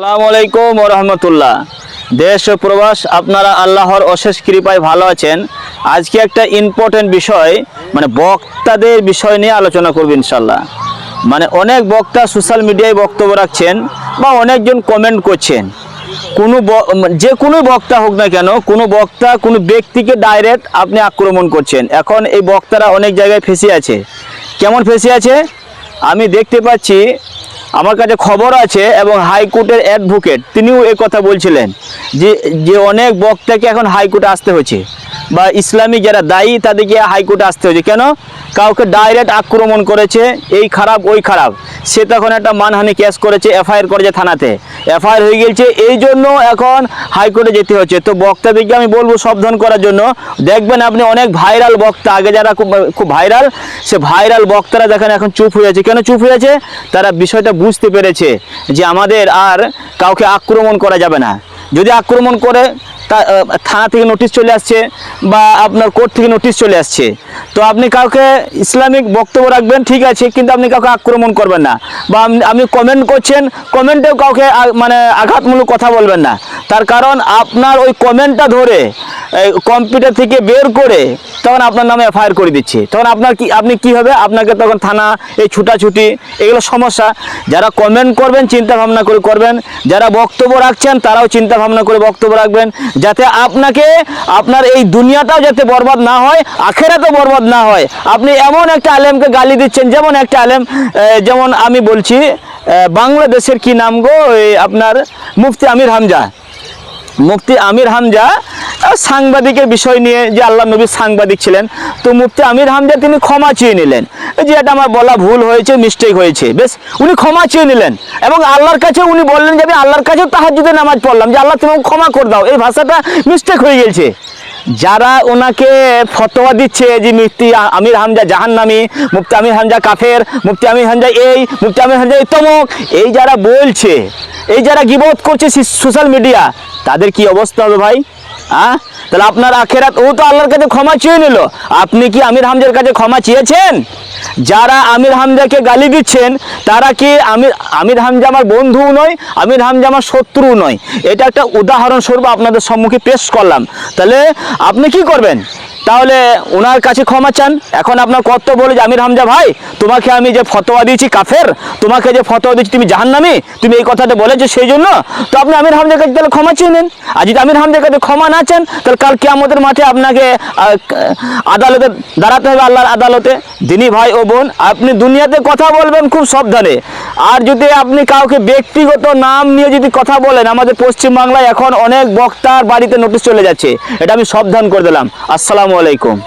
আসসালামু আলাইকুম রহমতুল্লাহ। দেশ ও প্রবাস, আপনারা আল্লাহর অশেষ কৃপায় ভালো আছেন। আজকে একটা ইম্পর্টেন্ট বিষয় মানে বক্তাদের বিষয় নিয়ে আলোচনা করব ইনশাল্লাহ মানে অনেক বক্তা সোশ্যাল মিডিয়ায় বক্তব্য রাখছেন বা অনেকজন কমেন্ট করছেন। কোনো যে কোনো বক্তা হোক না কেন, কোনো বক্তা, কোনো ব্যক্তিকে ডাইরেক্ট আপনি আক্রমণ করছেন। এখন এই বক্তারা অনেক জায়গায় ফেসে আছে। কেমন ফেঁসে আছে? আমি দেখতে পাচ্ছি আমার কাছে খবর আছে এবং হাইকোর্টের অ্যাডভোকেট, তিনিও এই কথা বলছিলেন যে যে অনেক বক্তাকে এখন হাইকোর্টে আসতে হচ্ছে বা ইসলামী যারা দায়ী, তাদেরকে হাইকোর্টে আসতে হচ্ছে কেন? কাউকে ডাইরেক্ট আক্রমণ করেছে, এই খারাপ, ওই খারাপ। সে তখন একটা মানহানি কেস করেছে এফআইআর করেছে থানাতে। এফআইআর হয়ে গেছে এই জন্য এখন হাইকোর্টে যেতে হচ্ছে। তো বক্তাদেরকে আমি বলব সাবধান করার জন্য। দেখবেন আপনি অনেক ভাইরাল বক্তা, আগে যারা খুব খুব ভাইরাল সে ভাইরাল বক্তারা দেখেন এখন চুপ হয়ে আছে। কেন চুপ হয়ে আছে? তারা বিষয়টা বুঝতে পেরেছে যে আমাদের আর কাউকে আক্রমণ করা যাবে না। যদি আক্রমণ করে, তা থানা থেকে নোটিশ চলে আসছে বা আপনার কোর্ট থেকে নোটিশ চলে আসছে। তো আপনি কাউকে ইসলামিক বক্তব্য রাখবেন, ঠিক আছে, কিন্তু আপনি কাউকে আক্রমণ করবেন না। বা আপনি- কমেন্ট করছেন কমেন্টেও কাউকে মানে আঘাতমূলক কথা বলবেন না। তার কারণ আপনার ওই কমেন্টটা ধরে কম্পিউটার থেকে বের করে তখন আপনার নামে এফআইআর করে দিচ্ছে। তখন আপনার কি আপনি কি হবে? আপনাকে তখন থানা, এই ছুটাছুটি, এগুলো সমস্যা। যারা কমেন্ট করবেন, চিন্তা ভাবনা করে করবেন। যারা বক্তব্য রাখছেন, তারাও চিন্তা ভাবনা করে বক্তব্য রাখবেন। যাতে আপনাকে আপনার এই দুনিয়াটাও যাতে বরবাদ না হয়, আখেরাতেও বরবাদ না হয়। আপনি এমন একটা আলেমকে গালি দিচ্ছেন, যেমন একটা আলেম যেমন আমি বলছি বাংলাদেশের কি নাম গো? আপনার মুফতি আমির হামজা। মুফতি আমির হামজা সাংবাদিকের বিষয় নিয়ে যে আল্লাহ নবী সাংবাদিক ছিলেন, তো মুফতি আমির হামজা তিনি ক্ষমা চেয়ে নিলেন। যে এটা আমার বলা ভুল হয়েছে মিস্টেক হয়েছে, বেশ, উনি ক্ষমা চেয়ে নিলেন। এবং আল্লাহর কাছে উনি বললেন যে, আমি আল্লাহর কাছেও তাহাজুদের নামাজ পড়লাম, যে আল্লাহ তুমি ক্ষমা করে দাও। এই ভাষাটা মিস্টেক হয়ে গেছে। যারা ওনাকে ফতোয়া দিচ্ছে যে মুফতি আমির হামজা জাহান্নামি, মুফতি আমির হামজা কাফের, মুফতি আমির হামজা এই, মুফতি আমির হামজা এই তমক, এই যারা বলছে, এই যারা গিবত করছে সোশ্যাল মিডিয়া তাদের কি অবস্থা হবে ভাই? হ্যাঁ তাহলে আপনার আখেরাত, ও তো আল্লাহর কাছে ক্ষমা চেয়ে নিল। আপনি কি আমির হামজার কাছে ক্ষমা চেয়েছেন? যারা আমির হামজাকে গালি দিচ্ছেন, তারা কি আমির আমির হামজা আমার বন্ধুও নয়, আমির হামজা আমার শত্রুও নয়? এটা একটা উদাহরণস্বরূপ আপনাদের সম্মুখে পেশ করলাম। তাহলে আপনি কি করবেন? তাহলে ওনার কাছে ক্ষমা চান। এখন আপনার কর্তব্য বলে যে আমির হামজা ভাই, তোমাকে আমি যে ফতোয়া দিয়েছি কাফের, তোমাকে যে ফতোয়া দিয়েছি তুমি জাহান্নামি, তুমি এই কথাটা বলেছ সেই জন্য তো আপনি আমির হামজার কাছে তাহলে ক্ষমা চেয়ে নেন। আর যদি আমির হামজার কাছে ক্ষমা না চান, তাহলে কাল কেয়ামতের মাঠে আপনাকে আদালতে দাঁড়াতে হবে আল্লাহর আদালতে। দিনী ভাই ও বোন, আপনি দুনিয়াতে কথা বলবেন খুব সাবধানে। আর যদি আপনি কাউকে ব্যক্তিগত নাম নিয়ে যদি কথা বলেন, আমাদের পশ্চিমবাংলায় এখন অনেক বক্তার বাড়িতে নোটিশ চলে যাচ্ছে। এটা আমি সাবধান করে দিলাম। আসসালামু আলাইকুম।